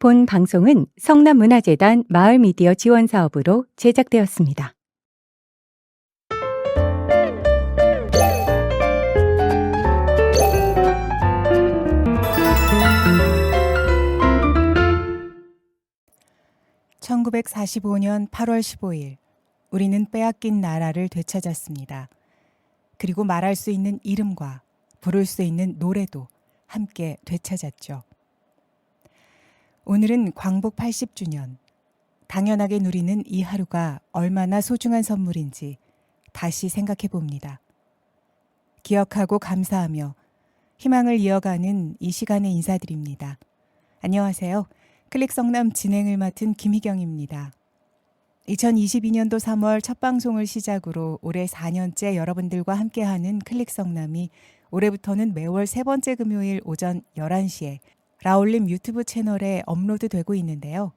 본 방송은 성남문화재단 마을미디어 지원 사업으로 제작되었습니다. (1945년 8월 15일) 우리는 빼앗긴 나라를 되찾았습니다. 그리고 말할 수 있는 이름과 부를 수 있는 노래도 함께 되찾았죠. 오늘은 광복 80주년. 당연하게 누리는 이 하루가 얼마나 소중한 선물인지 다시 생각해 봅니다. 기억하고 감사하며 희망을 이어가는 이 시간에 인사드립니다. 안녕하세요. 클릭 성남 진행을 맡은 김희경입니다. 2022년도 3월 첫 방송을 시작으로 올해 4년째 여러분들과 함께하는 클릭 성남이 올해부터는 매월 세 번째 금요일 오전 11시에 라올림 유튜브 채널에 업로드되고 있는데요.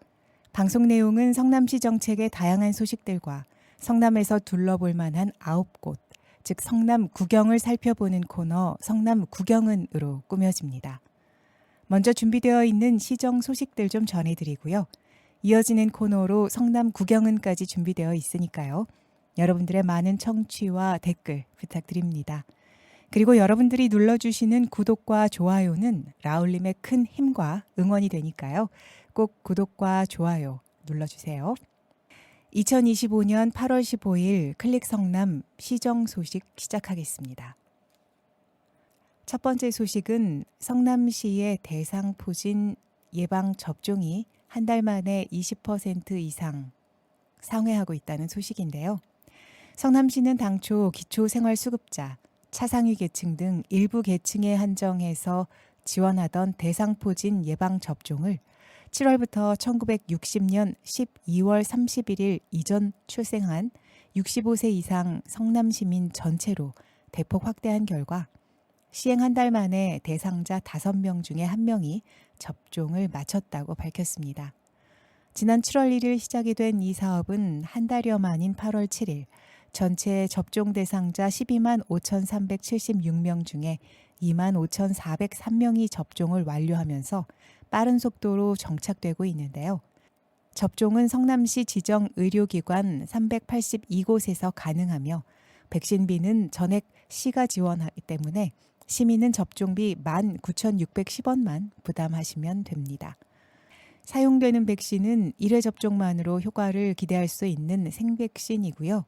방송 내용은 성남시 정책의 다양한 소식들과 성남에서 둘러볼 만한 9곳, 즉 성남 구경을 살펴보는 코너 성남 구경은으로 꾸며집니다. 먼저 준비되어 있는 시정 소식들 좀 전해드리고요. 이어지는 코너로 성남 구경은까지 준비되어 있으니까요. 여러분들의 많은 청취와 댓글 부탁드립니다. 그리고 여러분들이 눌러주시는 구독과 좋아요는 라울림의 큰 힘과 응원이 되니까요. 꼭 구독과 좋아요 눌러주세요. 2025년 8월 15일 클릭 성남 시정 소식 시작하겠습니다. 첫 번째 소식은 성남시의 대상포진 예방 접종이 한 달 만에 20% 이상 상회하고 있다는 소식인데요. 성남시는 당초 기초생활수급자, 차상위 계층 등 일부 계층에 한정해서 지원하던 대상포진 예방 접종을 7월부터 1960년 12월 31일 이전 출생한 65세 이상 성남 시민 전체로 대폭 확대한 결과 시행 한 달 만에 대상자 5명 중에 1명이 접종을 마쳤다고 밝혔습니다. 지난 7월 1일 시작이 된 이 사업은 한 달여 만인 8월 7일 전체 접종 대상자 12만 5,376명 중에 2만 5,403명이 접종을 완료하면서 빠른 속도로 정착되고 있는데요. 접종은 성남시 지정 의료기관 382곳에서 가능하며 백신비는 전액 시가 지원하기 때문에 시민은 접종비 19,610원만 부담하시면 됩니다. 사용되는 백신은 1회 접종만으로 효과를 기대할 수 있는 생백신이고요.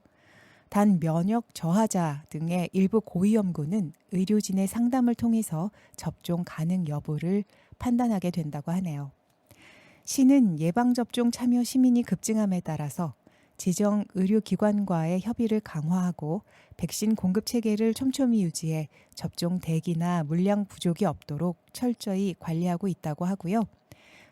단 면역 저하자 등의 일부 고위험군은 의료진의 상담을 통해서 접종 가능 여부를 판단하게 된다고 하네요. 시는 예방접종 참여 시민이 급증함에 따라서 지정 의료기관과의 협의를 강화하고 백신 공급 체계를 촘촘히 유지해 접종 대기나 물량 부족이 없도록 철저히 관리하고 있다고 하고요.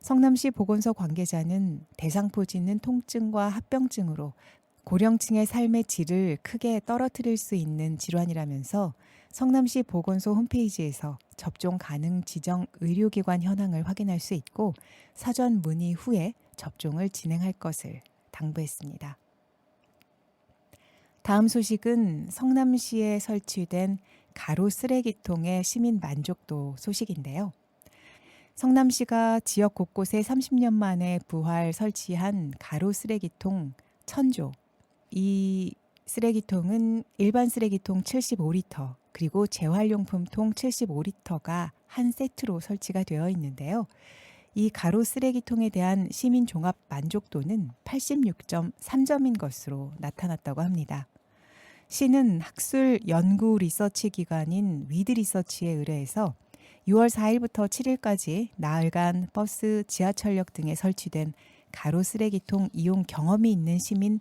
성남시 보건소 관계자는 대상포진은 통증과 합병증으로 고령층의 삶의 질을 크게 떨어뜨릴 수 있는 질환이라면서 성남시 보건소 홈페이지에서 접종 가능 지정 의료기관 현황을 확인할 수 있고 사전 문의 후에 접종을 진행할 것을 당부했습니다. 다음 소식은 성남시에 설치된 가로 쓰레기통의 시민 만족도 소식인데요. 성남시가 지역 곳곳에 30년 만에 부활 설치한 가로 쓰레기통 천조. 이 쓰레기통은 일반 쓰레기통 75리터 그리고 재활용품통 75리터가 한 세트로 설치가 되어 있는데요. 이 가로 쓰레기통에 대한 시민 종합 만족도는 86.3점인 것으로 나타났다고 합니다. 시는 학술 연구 리서치 기관인 위드 리서치에 의뢰해서 6월 4일부터 7일까지 나흘간 버스, 지하철역 등에 설치된 가로 쓰레기통 이용 경험이 있는 시민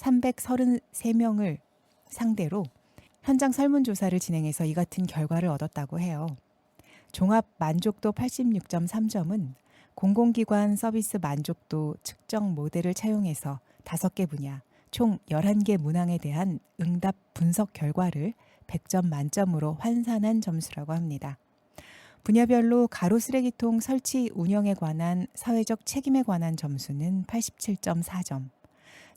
333명을 상대로 현장 설문조사를 진행해서 이 같은 결과를 얻었다고 해요. 종합 만족도 86.3점은 공공기관 서비스 만족도 측정 모델을 차용해서 5개 분야, 총 11개 문항에 대한 응답 분석 결과를 100점 만점으로 환산한 점수라고 합니다. 분야별로 가로 쓰레기통 설치 운영에 관한 사회적 책임에 관한 점수는 87.4점,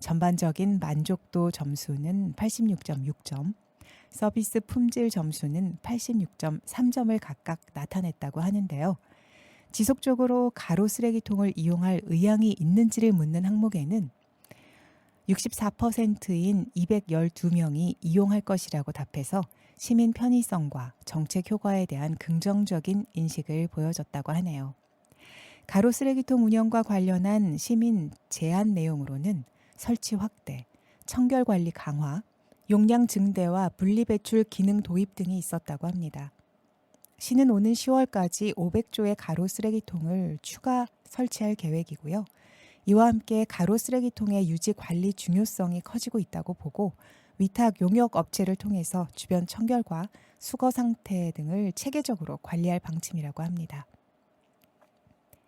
전반적인 만족도 점수는 86.6점, 서비스 품질 점수는 86.3점을 각각 나타냈다고 하는데요. 지속적으로 가로 쓰레기통을 이용할 의향이 있는지를 묻는 항목에는 64%인 212명이 이용할 것이라고 답해서 시민 편의성과 정책 효과에 대한 긍정적인 인식을 보여줬다고 하네요. 가로 쓰레기통 운영과 관련한 시민 제안 내용으로는 설치 확대, 청결 관리 강화, 용량 증대와 분리 배출 기능 도입 등이 있었다고 합니다. 시는 오는 10월까지 500조의 가로 쓰레기통을 추가 설치할 계획이고요. 이와 함께 가로 쓰레기통의 유지 관리 중요성이 커지고 있다고 보고 위탁 용역 업체를 통해서 주변 청결과 수거 상태 등을 체계적으로 관리할 방침이라고 합니다.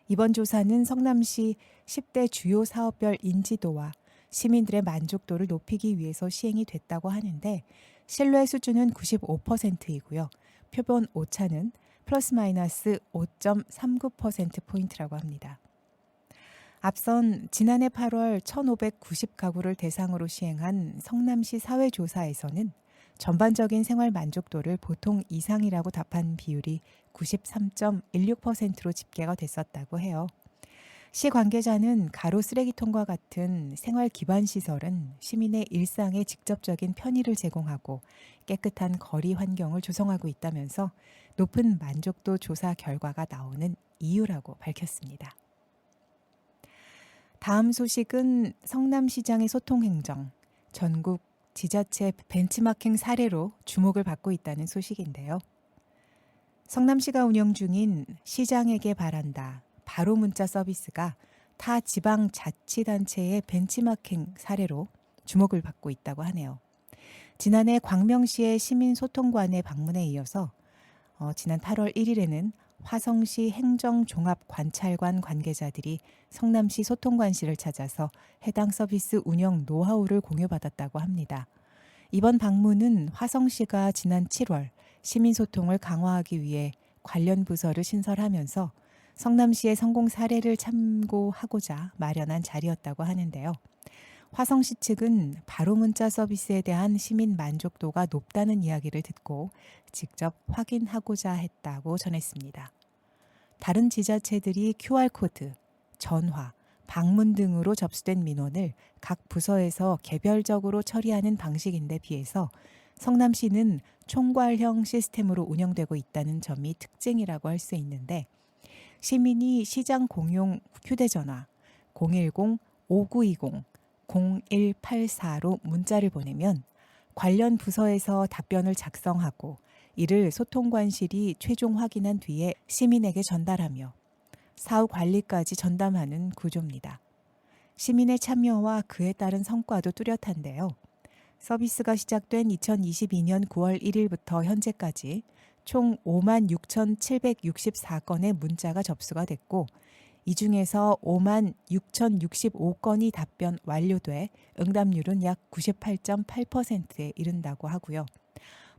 이번 조사는 성남시 10대 주요 사업별 인지도와 시민들의 만족도를 높이기 위해서 시행이 됐다고 하는데 신뢰 수준은 95%이고요. 표본 오차는 플러스 마이너스 5.39%포인트라고 합니다. 앞선 지난해 8월 1,590가구를 대상으로 시행한 성남시 사회조사에서는 전반적인 생활 만족도를 보통 이상이라고 답한 비율이 93.16%로 집계가 됐었다고 해요. 시 관계자는 가로 쓰레기통과 같은 생활 기반 시설은 시민의 일상에 직접적인 편의를 제공하고 깨끗한 거리 환경을 조성하고 있다면서 높은 만족도 조사 결과가 나오는 이유라고 밝혔습니다. 다음 소식은 성남시장의 소통 행정, 전국 지자체 벤치마킹 사례로 주목을 받고 있다는 소식인데요. 성남시가 운영 중인 시장에게 바란다 바로 문자 서비스가 타 지방 자치단체의 벤치마킹 사례로 주목을 받고 있다고 하네요. 지난해 광명시의 시민소통관의 방문에 이어서 어, 지난 8월 1일에는 화성시 행정종합관찰관 관계자들이 성남시 소통관실을 찾아서 해당 서비스 운영 노하우를 공유받았다고 합니다. 이번 방문은 화성시가 지난 7월 시민소통을 강화하기 위해 관련 부서를 신설하면서 성남시의 성공 사례를 참고하고자 마련한 자리였다고 하는데요. 화성시 측은 바로 문자 서비스에 대한 시민 만족도가 높다는 이야기를 듣고 직접 확인하고자 했다고 전했습니다. 다른 지자체들이 QR코드, 전화, 방문 등으로 접수된 민원을 각 부서에서 개별적으로 처리하는 방식인데 비해서 성남시는 총괄형 시스템으로 운영되고 있다는 점이 특징이라고 할 수 있는데 시민이 시장 공용 휴대전화 010-5920 0184로 문자를 보내면 관련 부서에서 답변을 작성하고 이를 소통관실이 최종 확인한 뒤에 시민에게 전달하며 사후 관리까지 전담하는 구조입니다. 시민의 참여와 그에 따른 성과도 뚜렷한데요. 서비스가 시작된 2022년 9월 1일부터 현재까지 총 5만 6,764건의 문자가 접수가 됐고 이 중에서 5만 6,065건이 답변 완료돼 응답률은 약 98.8%에 이른다고 하고요.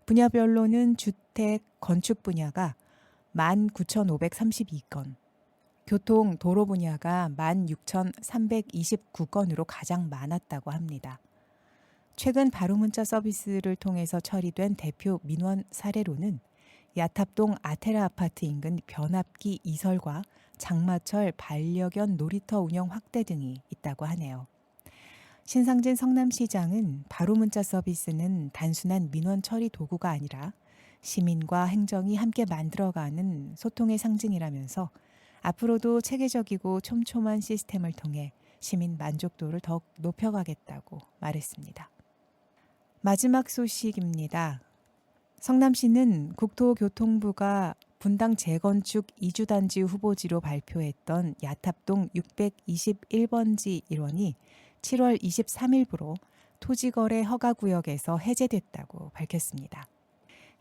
분야별로는 주택, 건축 분야가 19,532건, 교통, 도로 분야가 16,329건으로 가장 많았다고 합니다. 최근 바로 문자 서비스를 통해서 처리된 대표 민원 사례로는 야탑동 아테라 아파트 인근 변압기 이설과 장마철 반려견 놀이터 운영 확대 등이 있다고 하네요. 신상진 성남시장은 바로문자 서비스는 단순한 민원 처리 도구가 아니라 시민과 행정이 함께 만들어가는 소통의 상징이라면서 앞으로도 체계적이고 촘촘한 시스템을 통해 시민 만족도를 더욱 높여가겠다고 말했습니다. 마지막 소식입니다. 성남시는 국토교통부가 분당 재건축 이주단지 후보지로 발표했던 야탑동 621번지 일원이 7월 23일부로 토지거래 허가구역에서 해제됐다고 밝혔습니다.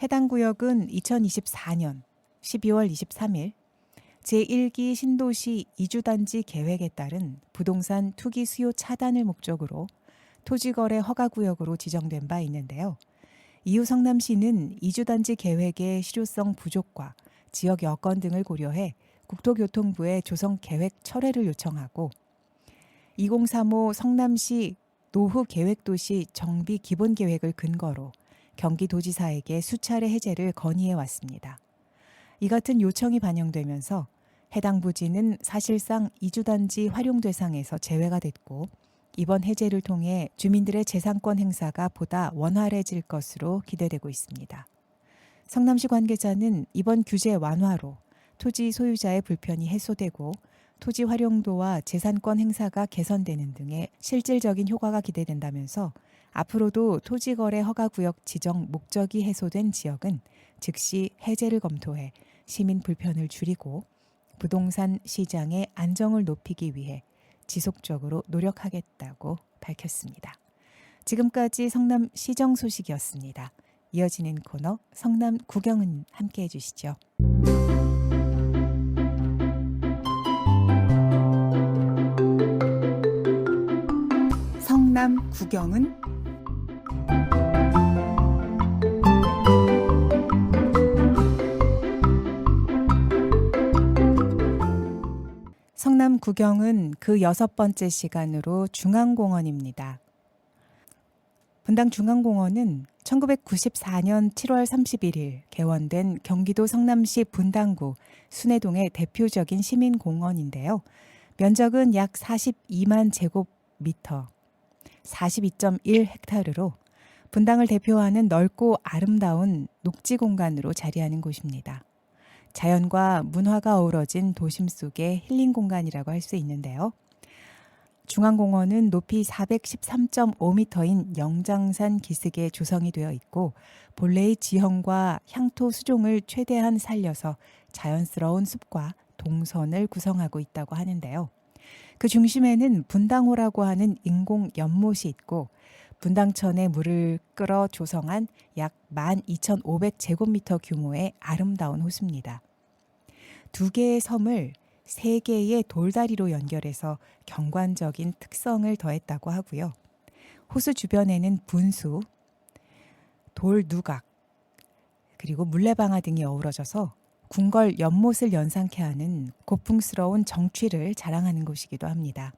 해당 구역은 2024년 12월 23일 제1기 신도시 이주단지 계획에 따른 부동산 투기 수요 차단을 목적으로 토지거래 허가구역으로 지정된 바 있는데요. 이후 성남시는 이주단지 계획의 실효성 부족과 지역 여건 등을 고려해 국토교통부에 조성 계획 철회를 요청하고 2035 성남시 노후 계획도시 정비 기본 계획을 근거로 경기도지사에게 수차례 해제를 건의해 왔습니다. 이 같은 요청이 반영되면서 해당 부지는 사실상 이주단지 활용 대상에서 제외가 됐고 이번 해제를 통해 주민들의 재산권 행사가 보다 원활해질 것으로 기대되고 있습니다. 성남시 관계자는 이번 규제 완화로 토지 소유자의 불편이 해소되고 토지 활용도와 재산권 행사가 개선되는 등의 실질적인 효과가 기대된다면서 앞으로도 토지 거래 허가 구역 지정 목적이 해소된 지역은 즉시 해제를 검토해 시민 불편을 줄이고 부동산 시장의 안정을 높이기 위해 지속적으로 노력하겠다고 밝혔습니다. 지금까지 성남 시정 소식이었습니다. 이어지는 코너 성남 구경은 함께 해주시죠. 성남 구경은 구경은 그 여섯 번째 시간으로 중앙공원입니다. 분당 중앙공원은 1994년 7월 31일 개원된 경기도 성남시 분당구 순회동의 대표적인 시민공원인데요. 면적은 약 42만 제곱미터, 42.1 헥타르로 분당을 대표하는 넓고 아름다운 녹지 공간으로 자리하는 곳입니다. 자연과 문화가 어우러진 도심 속의 힐링 공간이라고 할 수 있는데요. 중앙공원은 높이 413.5m인 영장산 기슭에 조성이 되어 있고 본래의 지형과 향토 수종을 최대한 살려서 자연스러운 숲과 동선을 구성하고 있다고 하는데요. 그 중심에는 분당호라고 하는 인공 연못이 있고 분당천에 물을 끌어 조성한 약 12,500제곱미터 규모의 아름다운 호수입니다. 두 개의 섬을 세 개의 돌다리로 연결해서 경관적인 특성을 더했다고 하고요. 호수 주변에는 분수, 돌 누각, 그리고 물레방아 등이 어우러져서 궁궐 연못을 연상케 하는 고풍스러운 정취를 자랑하는 곳이기도 합니다.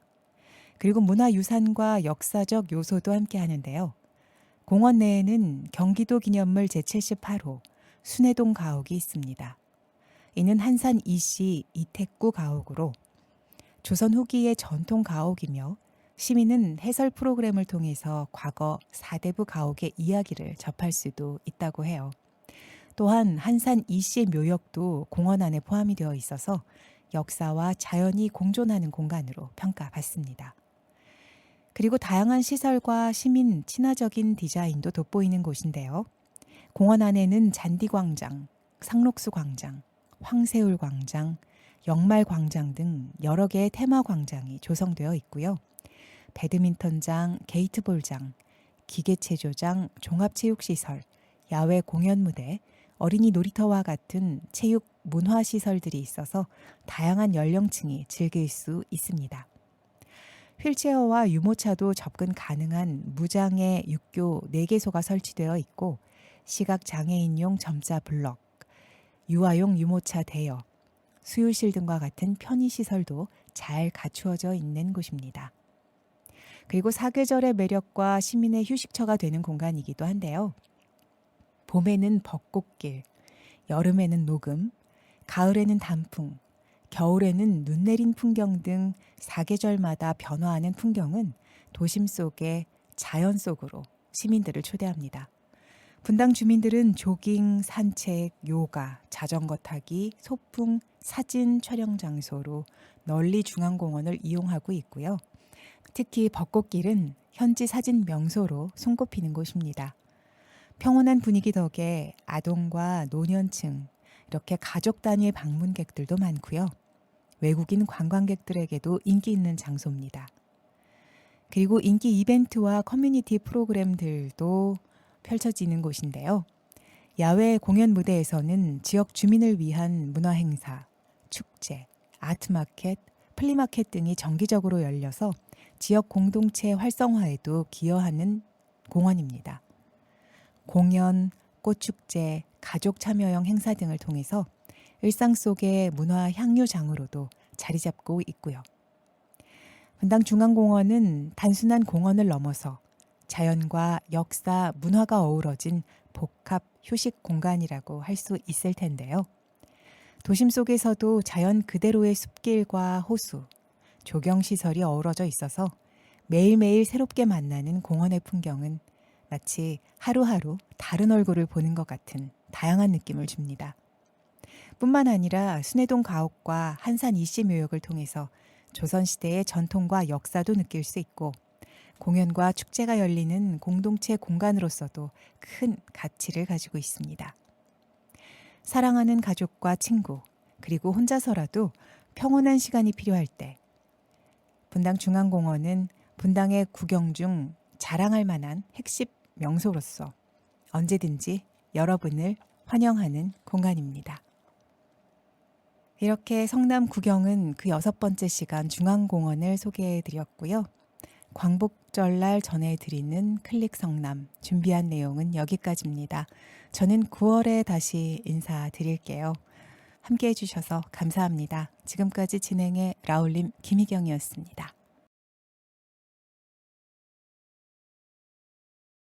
그리고 문화유산과 역사적 요소도 함께 하는데요. 공원 내에는 경기도 기념물 제78호 순회동 가옥이 있습니다. 이는 한산 이씨 이택구 가옥으로 조선 후기의 전통 가옥이며 시민은 해설 프로그램을 통해서 과거 사대부 가옥의 이야기를 접할 수도 있다고 해요. 또한 한산 이씨의 묘역도 공원 안에 포함이 되어 있어서 역사와 자연이 공존하는 공간으로 평가받습니다. 그리고 다양한 시설과 시민 친화적인 디자인도 돋보이는 곳인데요. 공원 안에는 잔디광장, 상록수 광장, 황새울 광장, 영말 광장 등 여러 개의 테마 광장이 조성되어 있고요. 배드민턴장, 게이트볼장, 기계체조장, 종합체육시설, 야외 공연 무대, 어린이 놀이터와 같은 체육 문화 시설들이 있어서 다양한 연령층이 즐길 수 있습니다. 휠체어와 유모차도 접근 가능한 무장의 육교 4개소가 설치되어 있고 시각 장애인용 점자 블럭, 유아용 유모차 대여, 수유실 등과 같은 편의 시설도 잘 갖추어져 있는 곳입니다. 그리고 사계절의 매력과 시민의 휴식처가 되는 공간이기도 한데요. 봄에는 벚꽃길, 여름에는 녹음, 가을에는 단풍, 겨울에는 눈 내린 풍경 등 사계절마다 변화하는 풍경은 도심 속의 자연 속으로 시민들을 초대합니다. 분당 주민들은 조깅, 산책, 요가, 자전거 타기, 소풍, 사진 촬영 장소로 널리 중앙공원을 이용하고 있고요. 특히 벚꽃길은 현지 사진 명소로 손꼽히는 곳입니다. 평온한 분위기 덕에 아동과 노년층, 이렇게 가족 단위의 방문객들도 많고요. 외국인 관광객들에게도 인기 있는 장소입니다. 그리고 인기 이벤트와 커뮤니티 프로그램들도 펼쳐지는 곳인데요. 야외 공연 무대에서는 지역 주민을 위한 문화 행사, 축제, 아트마켓, 플리마켓 등이 정기적으로 열려서 지역 공동체 활성화에도 기여하는 공원입니다. 공연, 꽃축제, 가족 참여형 행사 등을 통해서 일상 속의 문화 향유장으로도 자리 잡고 있고요. 분당 중앙공원은 단순한 공원을 넘어서 자연과 역사, 문화가 어우러진 복합 휴식 공간이라고 할 수 있을 텐데요. 도심 속에서도 자연 그대로의 숲길과 호수, 조경시설이 어우러져 있어서 매일매일 새롭게 만나는 공원의 풍경은 마치 하루하루 다른 얼굴을 보는 것 같은 다양한 느낌을 줍니다. 뿐만 아니라 순회동 가옥과 한산 이씨 묘역을 통해서 조선시대의 전통과 역사도 느낄 수 있고 공연과 축제가 열리는 공동체 공간으로서도 큰 가치를 가지고 있습니다. 사랑하는 가족과 친구, 그리고 혼자서라도 평온한 시간이 필요할 때 분당 중앙공원은 분당의 구경 중 자랑할 만한 핵심 명소로서 언제든지 여러분을 환영하는 공간입니다. 이렇게 성남 구경은 그 여섯 번째 시간 중앙공원을 소개해 드렸고요. 광복절날 전해드리는 클릭 성남 준비한 내용은 여기까지입니다. 저는 9월에 다시 인사드릴게요. 함께 해주셔서 감사합니다. 지금까지 진행의 라울림 김희경이었습니다.